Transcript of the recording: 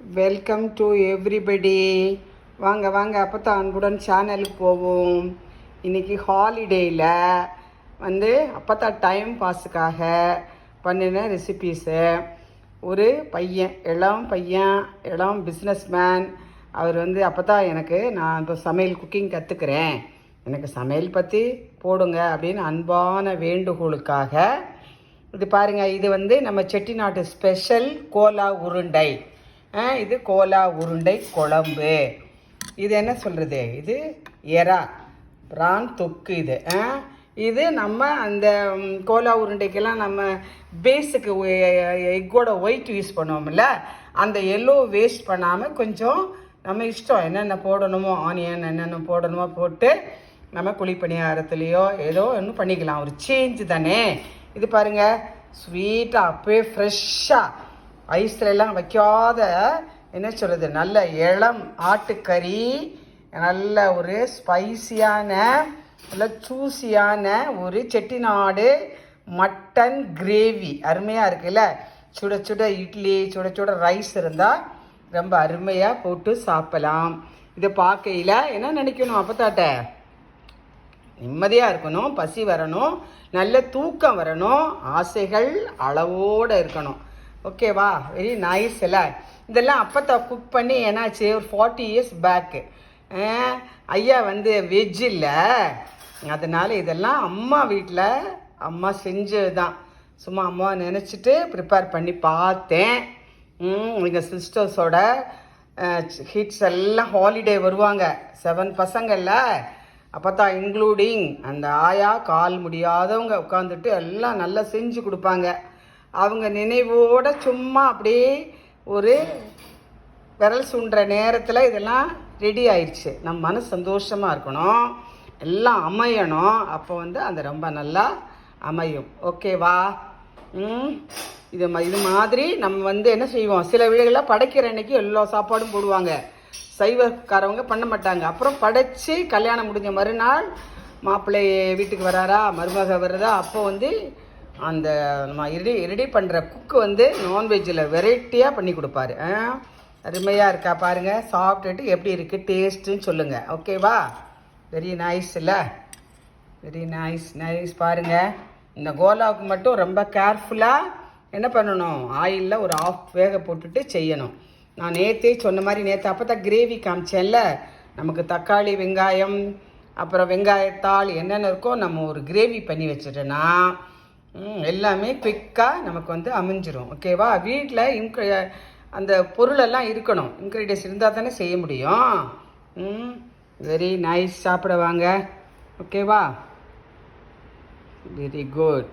Welcome to everybody வாங்க வாங்க. அப்போ தான் அன்புடன் சேனலுக்கு போவோம். இன்றைக்கி ஹாலிடேயில் வந்து அப்போ தான் டைம் பாஸுக்காக பண்ணின ரெசிபீஸு ஒரு பையன் இளம் பையன் இளம் பிஸ்னஸ்மேன் அவர் வந்து அப்போ தான் எனக்கு நான் இப்போ சமையல் குக்கிங் கற்றுக்கிறேன் எனக்கு சமையல் பற்றி போடுங்க அப்படின்னு அன்பான வேண்டுகோளுக்காக. இது பாருங்கள் இது வந்து நம்ம செட்டிநாட்டு ஸ்பெஷல் கோலா உருண்டை. இது கோலா உருண்டை குழம்பு. இது என்ன சொல்கிறது இது எறா. பிரான் தொக்கு இது. இது நம்ம அந்த கோலா உருண்டைக்கெல்லாம் நம்ம பேஸுக்கு எக்கோட ஒயிட் யூஸ் பண்ணுவோம்ல அந்த எல்லோ வேஸ்ட் பண்ணாமல் கொஞ்சம் நம்ம இஷ்டம் என்னென்ன போடணுமோ ஆனியன் என்னென்ன போடணுமோ போட்டு நம்ம குழிப்பணியாரத்துலேயோ ஏதோ ஒன்று பண்ணிக்கலாம். ஒரு சேஞ்சு தானே. இது பாருங்க ஸ்வீட்டாக அப்பவே ஃப்ரெஷ்ஷாக ஐஸ்லெலாம் வைக்காத என்ன சொல்கிறது நல்ல இளம் ஆட்டுக்கறி நல்ல ஒரு ஸ்பைசியான நல்ல ஜூசியான ஒரு செட்டிநாடு மட்டன் கிரேவி அருமையாக இருக்குல்ல? சுட சுட இட்லி சுட சுட ரைஸ் இருந்தால் ரொம்ப அருமையாக போட்டு சாப்பிடலாம். இதை பார்க்கையில் என்ன நினைக்கணும் அப்பத்தாட்ட? நிம்மதியாக இருக்கணும் பசி வரணும் நல்ல தூக்கம் வரணும் ஆசைகள் அளவோடு இருக்கணும். ஓகேவா வெரி நைஸ் இல்லை இதெல்லாம் அப்பத்தா குக் பண்ணி என்னாச்சு? ஒரு ஃபார்ட்டி இயர்ஸ் பேக்கு ஐயா வந்து வெஜ் இல்லை. அதனால் இதெல்லாம் அம்மா வீட்டில் அம்மா செஞ்சது தான் சும்மா அம்மா நினச்சிட்டு ப்ரிப்பேர் பண்ணி பார்த்தேன். எங்கள் சிஸ்டர்ஸோட ஹிட்ஸ் எல்லாம் ஹாலிடே வருவாங்க. செவன் பசங்கள்ல. அப்போ தான் இன்க்ளூடிங் அந்த ஆயா கால் முடியாதவங்க உட்காந்துட்டு எல்லாம் நல்லா செஞ்சு கொடுப்பாங்க. அவங்க நினைவோட சும்மா அப்படியே ஒரு விரல் சுண்டுற நேரத்தில் இதெல்லாம் ரெடி ஆயிடுச்சு நம்ம மனசு சந்தோஷமாக இருக்கணும். எல்லாம் அமையணும். அப்போ வந்து அந்த ரொம்ப நல்லா அமையும். ஓகேவா ம். இது இது மாதிரி நம்ம வந்து என்ன செய்வோம்? சில வீடுகளில் படைக்கிற அன்னைக்கு எல்லா சாப்பாடும் போடுவாங்க. சைவக்காரவங்க பண்ண மாட்டாங்க. அப்புறம் படைச்சு கல்யாணம் முடிஞ்ச மறுநாள் மாப்பிள்ளை வீட்டுக்கு வராரா? மருமக வருதா அப்போ வந்து அந்த நம்ம ரெடி ரெடி பண்ணுற குக்கு வந்து நான்வெஜ்ஜில் வெரைட்டியாக பண்ணி கொடுப்பாரு. ஆ அருமையாக இருக்கா பாருங்கள் சாப்பிட்டுட்டு எப்படி இருக்குது டேஸ்ட்டுன்னு சொல்லுங்கள் ஓகேவா வெரி நைஸ் இல்லை வெரி நைஸ் நைஸ் பாருங்கள் இந்த கோலாவுக்கு மட்டும் ரொம்ப கேர்ஃபுல்லாக என்ன பண்ணணும்? ஆயிலில் ஒரு ஆஃப் வேக போட்டுட்டு செய்யணும். நான் நேற்றே சொன்ன மாதிரி நேற்று அப்போ தான் கிரேவி காமிச்சேன்ல. நமக்கு தக்காளி வெங்காயம் அப்புறம் வெங்காயத்தாள் என்னென்ன இருக்கோ நம்ம ஒரு கிரேவி பண்ணி வச்சுட்டோன்னா எல்லாமே குயிக்காக நமக்கு வந்து அமைஞ்சிரும் ஓகேவா வீட்டில் இன்க்ரி அந்த பொருளெல்லாம் இருக்கணும். இன்க்ரீடியன்ஸ் இருந்தால் தானே செய்ய முடியும். ம் வெரி நைஸ் சாப்பிட வாங்க ஓகேவா வெரி குட்